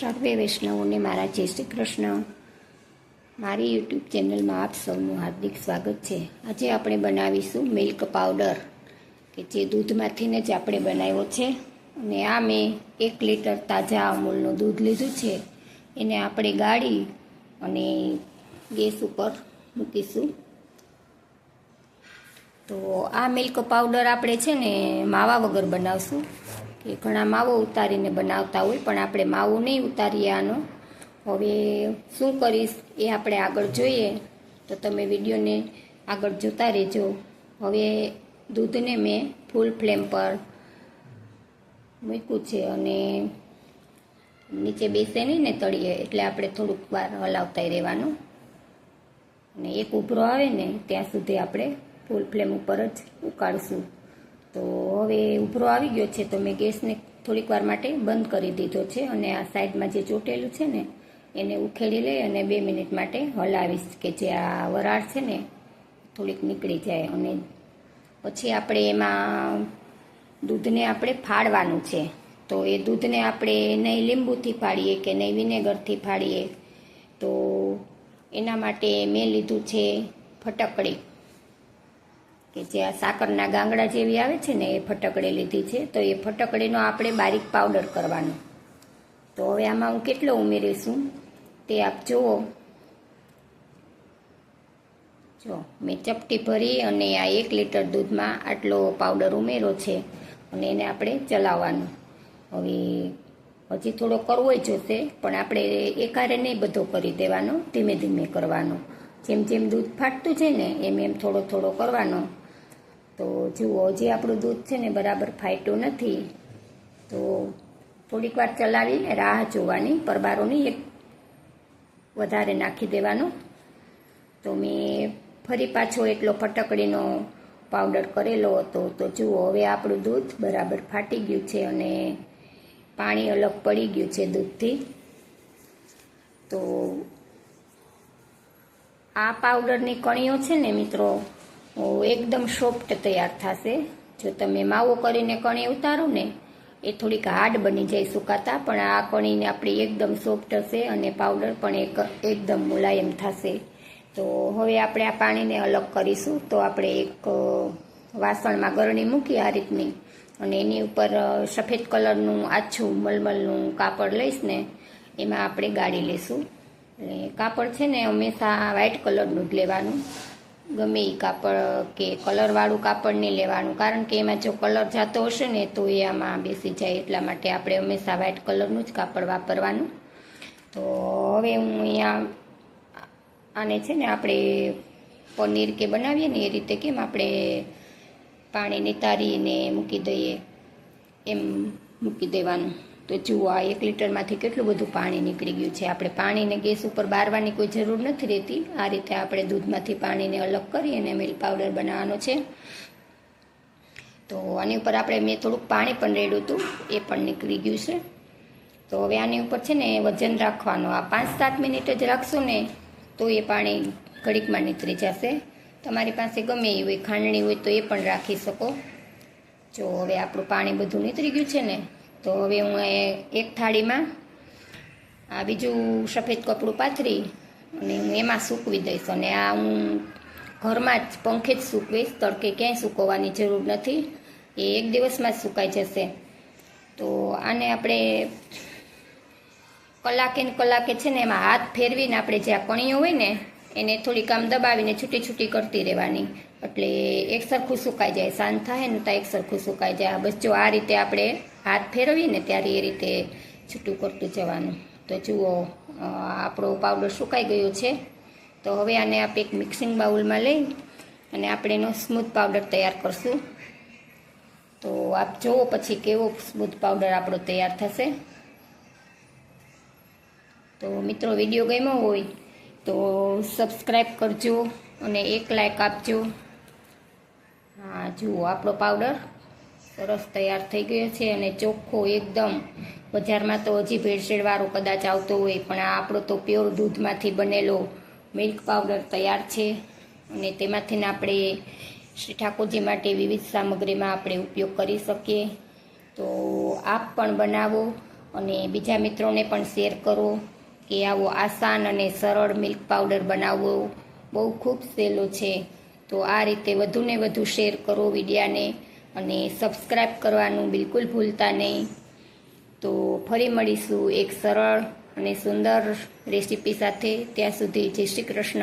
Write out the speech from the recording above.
સર્વે વૈષ્ણવોને મારા જય શ્રી કૃષ્ણ. મારી યુટ્યુબ ચેનલમાં આપ સૌનું હાર્દિક સ્વાગત છે. આજે આપણે બનાવીશું મિલ્ક પાવડર, કે જે દૂધમાંથીને જ આપણે બનાવ્યો છે. અને આ મેં એક લીટર તાજા અમૂલનું દૂધ લીધું છે. એને આપણે ગાળી અને ગેસ ઉપર મૂકીશું. તો આ મિલ્ક પાવડર આપણે છે ને માવા વગર બનાવશું. કે ઘણા માવો ઉતારીને બનાવતા હોય, પણ આપણે માવો નહીં ઉતારીએ આનો. હવે શું કરીશ એ આપણે આગળ જોઈએ. તો તમે વિડીયોને આગળ જોતા રહેજો. હવે દૂધને મેં ફૂલ ફ્લેમ પર મૂક્યું છે અને નીચે બેસે નહીં ને તળીએ, એટલે આપણે થોડુંક વાર હલાવતા રહેવાનું. અને એક ઉભરો આવે ને, ત્યાં સુધી આપણે ફૂલ ફ્લેમ ઉપર જ ઉકાળશું. તો હવે ઉભરો આવી ગયો છે તો મેં ગેસને થોડીક વાર માટે બંધ કરી દીધો છે અને આ સાઈડમાં જે ચોટેલું છે ને, એને ઉખેડી લઈ અને બે મિનિટ માટે હલાવીશ કે જે આ વરાળ છે ને, થોડીક નીકળી જાય. અને પછી આપણે એમાં દૂધને આપણે ફાડવાનું છે. તો એ દૂધને આપણે નહીં લીંબુથી ફાડીએ કે નહીં વિનેગરથી ફાડીએ. તો એના માટે મેં લીધું છે ફટકડી. કે જે આ સાકરના ગાંગડા જેવી આવે છે ને એ ફટકડી લીધી છે, તો એ ફટકડીનો આપણે બારીક પાવડર કરવાનો. તો હવે આમાં હું કેટલો ઉમેરીશું? તે આપ જુઓ. જો, મેં ચપટી ભરી અને આ એક લીટર દૂધમાં આટલો પાવડર ઉમેરો છે અને એને આપણે ચલાવવાનું. હવે હજી થોડો કરવો જોશે, પણ આપણે એકારે નહીં બધો કરી દેવાનો, ધીમે ધીમે કરવાનો. જેમ જેમ દૂધ ફાટતું છે ને, એમ એમ થોડો થોડો કરવાનો. તો જુઓ હજી આપણું દૂધ છે ને બરાબર ફાટ્યું નથી, તો થોડીક વાર ચલાવીને રાહ જોવાની, પરબારોની એક વધારે નાખી દેવાનો. તો મેં ફરી પાછો એટલો ફટકડીનો પાવડર કરેલો હતો, તો જુઓ, હવે આપણું દૂધ બરાબર ફાટી ગયું છે અને પાણી અલગ પડી ગયું છે દૂધથી. તો આ પાવડરની કણીઓ છે ને મિત્રો એકદમ સોફ્ટ તૈયાર થશે. જો તમે માવો કરીને કણી ઉતારો ને, એ થોડીક હાર્ડ બની જાય સુકાતા, પણ આ કણીને આપણી એકદમ સોફ્ટ હશે અને પાવડર પણ એક, એકદમ મુલાયમ થશે. તો હવે આપણે આ પાણીને અલગ કરીશું. તો આપણે એક વાસણમાં ગરણી મૂકી આ રીતની અને એની ઉપર સફેદ કલરનું આછું મલમલનું કાપડ લઈશ ને, એમાં આપણે ગાળી લઈશું. એટલે કાપડ છે ને હંમેશા વ્હાઇટ કલરનું જ લેવાનું. ગમે એ કાપડ કે કલરવાળું કાપડ નહીં લેવાનું. કારણ કે એમાં જો કલર જતો હશે ને, તો એ આમાં બેસી જાય. એટલા માટે આપણે હંમેશા વ્હાઇટ કલરનું જ કાપડ વાપરવાનું. તો હવે હું અહીંયા આને છે ને આપણે પનીર કે બનાવીએ ને, એ રીતે કેમ આપણે પાણી નિતારીને મૂકી દઈએ. એમ મૂકી દેવાનું. તો જુઓ આ એક લીટરમાંથી કેટલું બધું પાણી નીકળી ગયું છે. આપણે પાણીને ગેસ ઉપર બારવાની કોઈ જરૂર નથી રહેતી. આ રીતે આપણે દૂધમાંથી પાણીને અલગ કરી અને મિલ્ક પાવડર બનાવવાનો છે. તો આની ઉપર આપણે મેં થોડુંક પાણી પણ રેડ્યું હતું. એ પણ નીકળી ગયું છે. તો હવે આની ઉપર છે ને વજન રાખવાનું. આ પાંચ સાત મિનિટ જ રાખશો ને તો એ પાણી ઘડીકમાં નીતરી જશે. તમારી પાસે ગમે એ હોય ખાંડણી હોય તો એ પણ રાખી શકો. જો હવે આપણું પાણી બધું નીતરી ગયું છે ને તો હવે હું એક થાળીમાં આ બીજું સફેદ કપડું પાથરી અને હું એમાં સૂકવી દઈશ. અને આ હું ઘરમાં જ પંખે જ સૂકવીશ. તડકે ક્યાંય સૂકવવાની જરૂર નથી. એ એક દિવસમાં જ સુકાઈ જશે. તો આને આપણે કલાકે ને કલાકે છે ને એમાં હાથ ફેરવીને આપણે જ્યાં કણીઓ હોય ને, એને થોડીક આમ દબાવીને છૂટી છૂટી કરતી રહેવાની. એટલે એક સરખું સુકાઈ જાય શાંત થાય ને તો એક સરખું સુકાઈ જાય. બસ જો આ રીતે આપણે હાથ ફેરવીએ ને ત્યારે એ રીતે છૂટું કરતું જવાનું. તો જુઓ આપણો પાવડર સુકાઈ ગયો છે. તો હવે આને આપણે એક મિક્સિંગ બાઉલમાં લઈ અને આપણે એનો સ્મૂથ પાવડર તૈયાર કરશું. તો આપ જુઓ પછી કેવો સ્મૂથ પાવડર આપણો તૈયાર થશે. તો મિત્રો, વીડિયો ગમ્યો હોય તો સબસ્ક્રાઈબ કરજો અને એક લાઈક આપજો. હા, જુઓ, આપણો પાવડર સરસ તૈયાર થઈ ગયો છે અને ચોખ્ખો એકદમ. બજારમાં તો હજી ભેળસેળવાળો કદાચ આવતો હોય, પણ આપણો તો પ્યોર દૂધમાંથી બનેલો મિલ્ક પાવડર તૈયાર છે. અને તેમાંથી આપણે શ્રી ઠાકોરજી માટે વિવિધ સામગ્રીમાં આપણે ઉપયોગ કરી શકીએ. તો આપ પણ બનાવો અને બીજા મિત્રોને પણ શેર કરો કે આવો આસાન અને સરળ મિલ્ક પાવડર બનાવવો બહુ ખૂબ સહેલો છે. તો આ રીતે વધુને વધુ શેર કરો વિડીયાને અને સબસ્ક્રાઈબ કરવાનું બિલકુલ ભૂલતા નહીં. તો ફરી મળીશું એક સરળ અને સુંદર રેસીપી સાથે. ત્યાં સુધી જય શ્રી કૃષ્ણ.